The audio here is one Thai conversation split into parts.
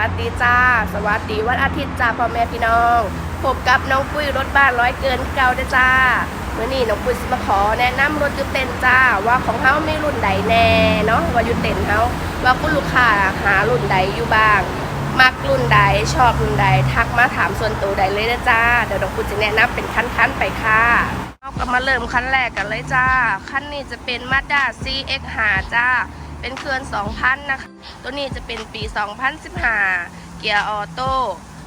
วัสดีจ้า สวัสดีวันอาทิตย์จ้าพ่อแม่พี่น้องพบกับน้องปุ้ยรถบ้านร้อยเกินเก่าเด้จ้าเมื่อนี้น้องปุ้ยสิมาขอแนะนำรถยูเต็นจ้า ว่าของเฮามีรุ่นใดแน่เนาะว่ายูเต็นเฮาว่าคุณลูกค้าหารุ่นใดอยู่บ้างมักรุ่นใดชอบรุ่นใดทักมาถามส่วนตัวใดเลยนะจ้าเดี๋ยวน้องปุ้ยจะแนะนำเป็นขั้นๆไปค่ะเราก็มาเริ่มขั้นแรกกันเลยจ้าขั้นนี้จะเป็น Mazda CX-5 จ้า เป็นเครื่อง2,000นะคะตัวนี้จะเป็นปี 2015 เกียร์ออโต้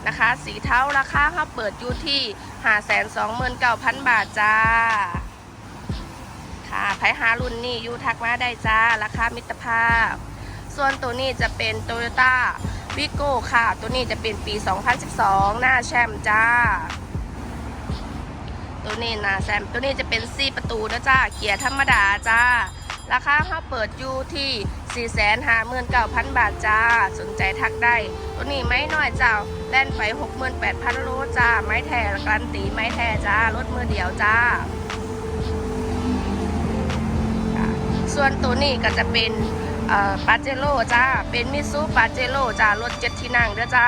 นะคะ สีเทาราคาเขาเปิดอยู่ที่ 529,000 บาทจ้า ค่ะไผหารุ่นนี้อยู่ทักมาได้จ้า ราคามิตรภาพ ส่วนตัวนี้จะเป็น Toyota v i g o ค่ะ ตัวนี้จะเป็นปี 2012 หน้าแชมป์จ้า ตัวนี้นาแซมตัวนี้จะเป็น4ประตูนะจ้า เกียร์ธรรมดาจ้า ราคาเขาเปิดอยู่ที่ 459,000 บาทจ้า สนใจทักได้ ตัวนี้ไม่น้อยเจ้า แล่นไป 68,000 โลจ้า ไม้แท้การนตีไม้แท้จ้ารถมือเดียวจ้า ส่วนตัวนี้ก็จะเป็นปาเจโร่จ้า เป็นมิซูปาเจโร่จ้ารถเจ็ดที่นั่งเด้อจ้า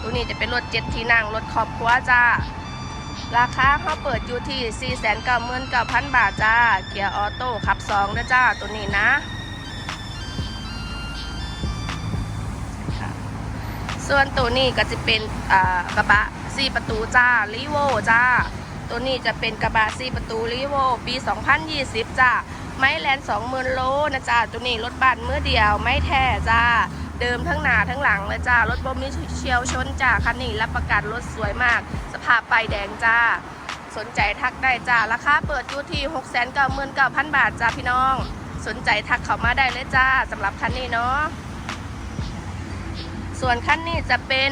ตัวนี้จะเป็นรถเจ็ดที่นั่งรถครอบครัวจ้า ราคาเขาเปิดอยู่ที่ 499,000 บาทจ้า เกียร์ออโต้ขับ2นะจ้า ตัวนี้นะส่วนตัวนี้ก็จะเป็นกระบะ4ประตูจ้าลีโวจ้า ตัวนี้จะเป็นกระบะ4ประตูลีโวปี 2020 จ้า ไม้แลน20,000 โลนะจ้า ตัวนี้รถบ้านมือเดียว ไม่แท้จ้า เดิมทั้งหน้าทั้งหลังเลยจ้ารถบ่มีเชียวชนจ้าคันนี้รับประกันรถสวยมาก สภาพไปแดงจ้า สนใจทักได้จ้าราคาเปิดอยู่ที่ 699,000 บาทจ้าพี่น้อง สนใจทักเข้ามาได้เลยจ้าสำหรับคันนี้เนาะส่วนคันนี้จะเป็น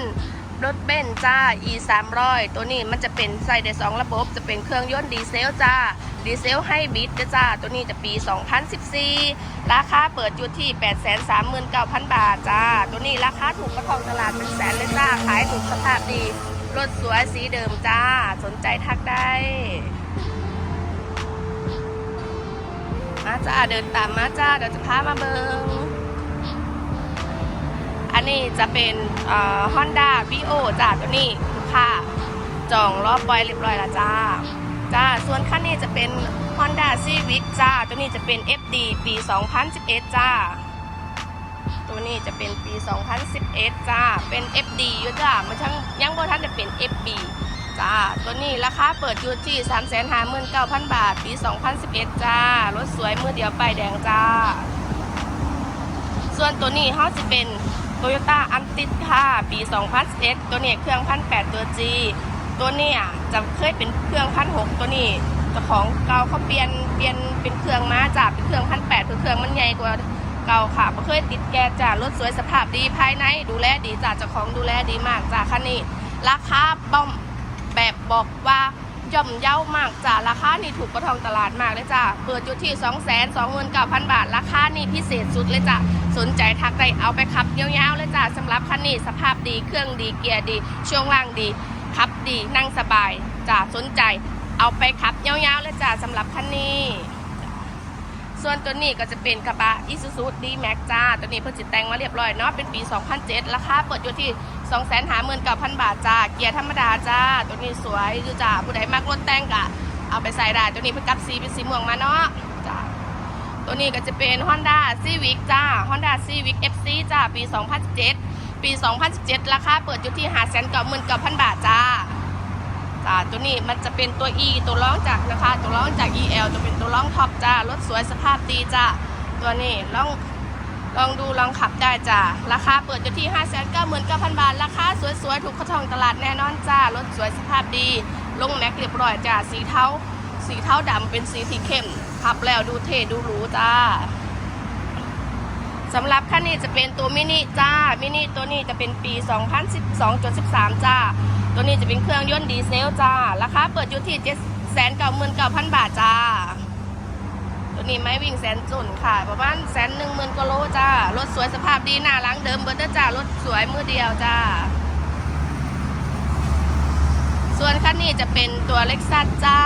รถเบนซ์จ้า e 3 0 0ตัวนี้มันจะเป็นใส่ได้สองระบบ จะเป็นเครื่องยนต์ดีเซลจ้า ดีเซลให้บิดจ้า ตัวนี้จะปี 2014 ราคาเปิดอยู่ที่ 839,000 บาทจ้า ตัวนี้ราคาถูกกระทองตลาดเป็นแสนเลยจ้า ขายถูกสภาพดี รถสวยสีเดิมจ้า สนใจทักได้มาจ้าเดินตามมาจ้าเดี๋ยวจะพามาเบิง อันนี้จะเป็นฮอนด้าวีโอจ้าตัวนี้ลูกค้าจองรอบไว้เรียบร้อยแล้วจ้า จ้า ส่วนคันนี้จะเป็น Honda Civic จ้า ตัวนี้จะเป็น FD ปี 2011 จ้า ตัวนี้จะเป็นปี 2011 จ้า เป็น FD อยู่จ้ามันช่างยังบ่ทันจะเป็น FB จ้า ตัวนี้ราคาเปิดอยู่ที่359,000 บาท ปี 2011 จ้า รถสวยมือเดียวป้ายแดงจ้า ส่วนตัวนี้เขาจะเป็น โตโยต้าอันติดค่ะ ปี 2011 ตัวนี้เครื่องพันแตัว G ตัวนี้จะเคยเป็นเครื่องพันหตัวนี้เจ้าของเก่าเขาเปลี่ยนเปลี่ยนเป็นเครื่องมาจากเป็นเครื่องพันแปดเครื่องมันใหญ่กว่าเก่าค่ะม่เคยติดแกจ้ารถสวยสภาพดีภายในดูแลดีจ้าเจ้าของดูแลดีมากจ้าคันนี้ ราคาบ้อมแบบบอกว่า ย่อมเย้ามากจ้าราคานี่ถูกกระทองตลาดมากเลยจ้าเปิดอยู่ที่ 2 2 9 0 0 0 บาท ราคานี่พิเศษสุดเลยจ้าสนใจทักได้เอาไปขับยาวๆเลยจ้าสำหรับคันนี้สภาพดีเครื่องดีเกียร์ดี ช่วงล่างดีขับดีนั่งสบายจ้าสนใจเอาไปขับยาวๆเลยจ้าสำหรับคันนี้ส่วนตัวนี้ก็จะเป็นกระบะ Isuzu D-Max จ้า ตัวนี้เพิ่งจิตแต่งมาเรียบร้อยเนาะ เป็นปี 2007 ราคาเปิดอยู่ที่ 259,000บาทจ้า เกียร์ธรรมดาจ้า ตัวนี้สวยอยู่จ้า ผู้ใดมักรถแต่งกะ เอาไปใส่ได้ ตัวนี้เพิ่งกลับสีเป็นสีม่วงมาเนาะจ้า ตัวนี้ก็จะเป็น Honda Civic จ้า Honda Civic FC จ้า ปี 2017 ปี 2017 ราคาเปิดอยู่ที่599,000บาทจ้า จ้า ตัวนี้มันจะเป็นตัว E ตัวร้องจากนะคะ ตัวร้องจาก EL จะเป็นตัวร้องท็อปจ้า รถสวยสภาพดีจ้า ตัวนี้ลอง ลองดูลองขับได้จ้าราคาเปิดอยู่ที่ 5 9 9 0 0 0 บาท ราคาสวยๆ ถูกกระทองตลาดแน่นอนจ้ารถสวยสภาพดี ลงแม็กเรียบร้อยจ้าสีเทาสีเทาดำเป็นสีที่เข้ม ขับแล้วดูเท่ดูหรูจ้าสำหรับคันนี้จะเป็นตัวมินิจ้า มินิตัวนี้จะเป็นปี 2012.13 จ้า ตัวนี้จะเป็นเครื่องยนต์ดีเซลจ้า ราคาเปิดอยู่ที่7 9 9 0 0 0 บาทจ้า ตัวนี้ไม่วิ่งแสนจุนค่ะ ประมาณแสนหนึ่งหมื่นกิโลจ้ารถสวยสภาพดีหน้าล้างเดิมเบอร์เดอร์จ้ารถสวยมือเดียวจ้า ส่วนคันนี้จะเป็นตัวเล็กซัสจ้า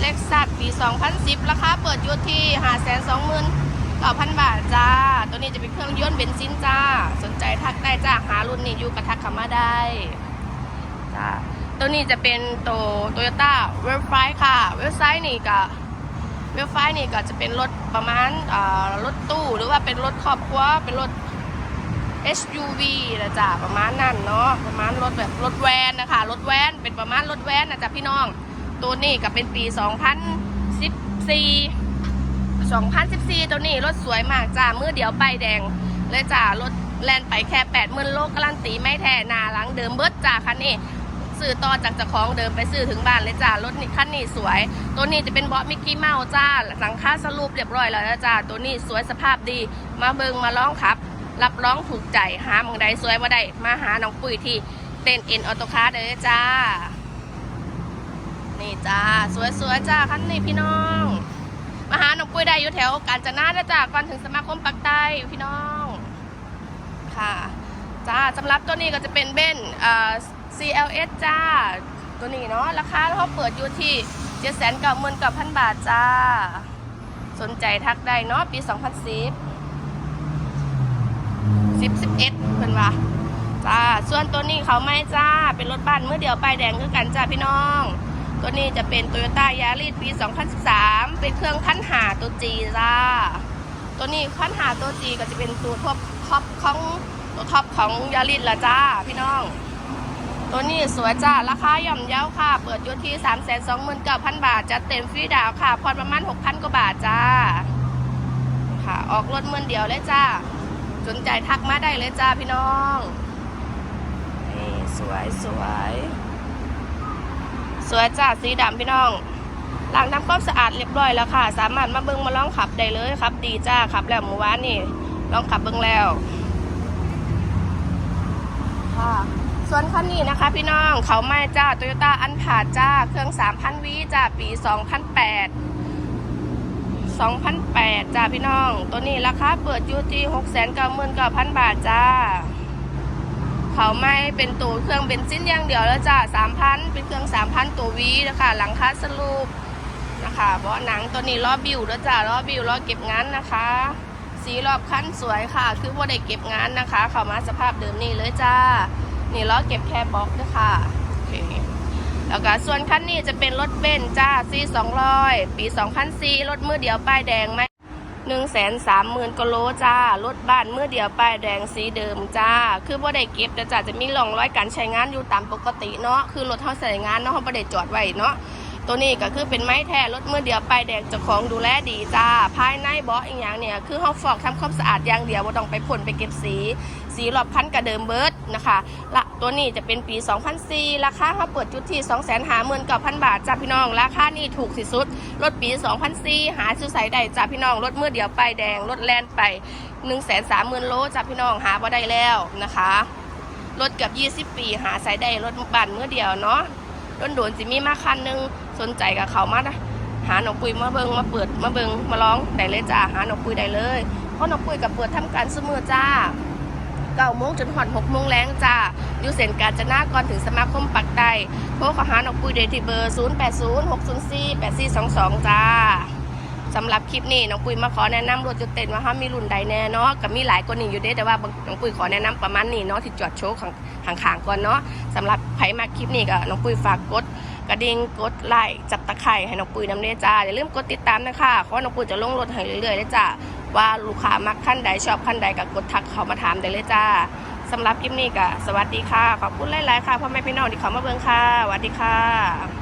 เล็กซัสปี 2010 ราคาเปิดอยู่ที่5 2 9 0 0 0บาทจ้า ตัวนี้จะเป็นเครื่องยนต์เบนซินจ้า สนใจทักได้จ้า หารุ่นนี้อยู่กระทักขามาได้จ้าตัวนี้จะเป็นตัวโตโยต้าเว็บไซต์ค่ะ เว็บไซต์นี่ก็ เว็บไซต์นี่ก็จะเป็นรถประมาณรถตู้หรือว่าเป็นรถครอบครัวเป็นรถ SUV นะจ๊ะประมาณนั้นเนาะประมาณรถแบบรถแวนนะคะรถแวนเป็นประมาณรถแวนนะจ๊ะพี่น้อง ตัวนี้ก็เป็นปี 2014 2014 ตัวนี้รถสวยมากจ้ามือเดียวป้ายแดงเลยจ้ารถแลนไปแค่8 0,000โลกรันตีไม่แท้นาหลังเดิมเบิดจ้าคันนี้ ซื้อต่อจากเจ้าของเดิมไปซื้อถึงบ้านเลยจ้ารถนี่คันนี้สวย ตัวนี้จะเป็นเบาะมิกกี้เมาส์จ้าหลังคาสรูปเรียบร้อยแล้วนะจ้าตัวนี้สวยสภาพดี มาเบิงมาลองครับ รับรองถูกใจหาเมืองใดสวยว่าได้มาหาน้องปุ้ยที่เต้นเอ็นออโตคาร์เด้อจ้า นี่จ้า สวยๆจ้าคันนี้พี่น้องมาหาน้องปุ้ยได้อยู่แถวกาญจนาจ้าก่อนถึงสมาคมปักใต้พี่น้อง ค่ะจ้าสำหรับตัวนี้ก็จะเป็นเบนเอ่อ CLS จ้า ตัวนี้เนาะราคาเขาเปิดอยู่ที่7 9 9 0 0 0 0บาทจ้า สนใจทักได้เนาะปี2010สิบสิบเอ็ดเพิ่นว่าจ้า ส่วนตัวนี้เขาไม่จ้า เป็นรถบ้านเมื่อเดียวป้ายแดงคือกันจ้าพี่น้อง ตัวนี้จะเป็นโตโยต้ายาริสปี 2013 เป็นเครื่องพันหาตัวจีจ้า ตัวนี้พันหาตัวจีก็จะเป็นตัวท็อปท็อปของตัวท็อปของยาริสละจ้าพี่น้อง ตัวนี้สวยจ้า ราคาย่อมเยาค่ะ เปิดอยู่ที่ 3 2 9 0 0 0 บาท จะเต็มฟรีดาวน์ค่ะพอประมาณ 6,000 กว่าบาทจ้า ค่ะ ออกรถเมื่อเดียวเลยจ้า สนใจทักมาได้เลยจ้าพี่น้องนี่สวยสวย สวยจ้า สีดำพี่น้องล้างทำความสะอาดเรียบร้อยแล้วค่ะ สามารถมาเบิ้งมาลองขับได้เลยครับ ดีจ้าขับแล้วเมื่อวานนี่ลองขับเบิ้งแล้ว ค่ะ ส่วนคันนี้นะคะ พี่น้องเขาไม่จ้าโตโยต้าอันผาดจ้า เครื่อง 3,000วิจ้าปี 2008 2008จ้าพี่น้อง ตัวนี้ราคาเปิดอยู่ที่699,000 บาทจ้า เขาไม่เป็นตัวเครื่องเบนซินอย่างเดียวแล้วจ้า3,000 เป็นเครื่อง 3,000 ตัววีนะคะหลังคาสลูปนะคะเบาะหนังตัวนี้ล้อบิวแล้วจ้าล้อบิวล้อเก็บงานนะคะ สีรอบคันสวยค่ะ คือว่าได้เก็บงานนะคะ เข้ามาสภาพเดิมนี่เลยจ้า นี่ล้อเก็บแค่บล็อกด้วยค่ะโอเคแล้วก็ส่วนคันนี้จะเป็นรถเบนซ์จ้า C 200ปี2004รถมือเดียวป้ายแดงไหมหนึ่งแสนสามหมื่นกิโลจ้ารถบ้านมือเดียวป้ายแดงสีเดิมจ้า คือบ่ได้เก็บแต่จ้าจะมีร่องรอยการใช้งานอยู่ตามปกติเนาะคือรถเขาใช้งานเนาะเขาบ่ได้จอดไว้เนาะ ตัวนี้ก็คือเป็นไม้แท้รถมือเดียวไปแดงเจ้าของดูแลดีจ้า ภายในเบาะอีกอย่างเนี่ยคือเขาฟอกทำความสะอาดอย่างเดียวบ่ต้องไปพ่นไปเก็บสี สีรอบคันกับเดิมเบิร์ดนะคะละตัวนี้จะเป็นปี 2004 ราคาเขาเปิดจุดที่ 259,000 บาทจ้าพี่น้อง ราคานี่ถูกที่สุด รถปี 2004 หาซื้อใส่ได้จ้าพี่น้อง รถมือเดียวไปแดง รถแลนไป 130,000โลจ้าพี่น้องหาบ่ได้แล้วนะคะ รถเกือบ 20 ปี หาใส่ได้รถบ้านมือเดียวเนาะ โดนโดนสิมีมาคันหนึงสนใจกับเขามานะหาหนองปุยมาเบิงมาเปิดมาเบิงมาร้องได้เลยจ้าหาหนองปุยได้เลยเพราะหนองปุยกับเปิดทำการเสมอจ้าเก้าโมงจนหอดหกโมงแรงจ้าอยู่เส้นกาญจนาก่อนถึงสมาคมปักใต้โทรขอหาหนองปุยเดที่เบอร์ 0 8 0 6 0 4 8 4 2 2 จ้า สำหรับคลิปนี้น้องปุยมาขอแนะนำรถจุดเต็นว่าเขามีรุ่นใดแน่เนาะกับมีหลายกว่านี้อยู่เด้แต่ว่าน้องปุยขอแนะนำประมาณนี้เนาะที่จอดโชว์ข้างข้างๆก่อนเนาะสำหรับใครมาคลิปนี้ก็น้องปุยฝากกดกระดิ่งกดไลค์จับตะไคร่ให้น้องปุยน้ำเด้จ้าอย่าลืมกดติดตามนะคะเพราะว่าน้องปุยจะลงรถให้เรื่อยๆเลยจ้าว่าลูกค้ามักขั้นใดชอบขั้นใดก็กดทักเขามาถามได้เลยจ้าสำหรับคลิปนี้ก็สวัสดีค่ะขอบคุณหลายๆค่ะพ่อแม่พี่น้องที่เขามาเบิ่งค่ะสวัสดีค่ะ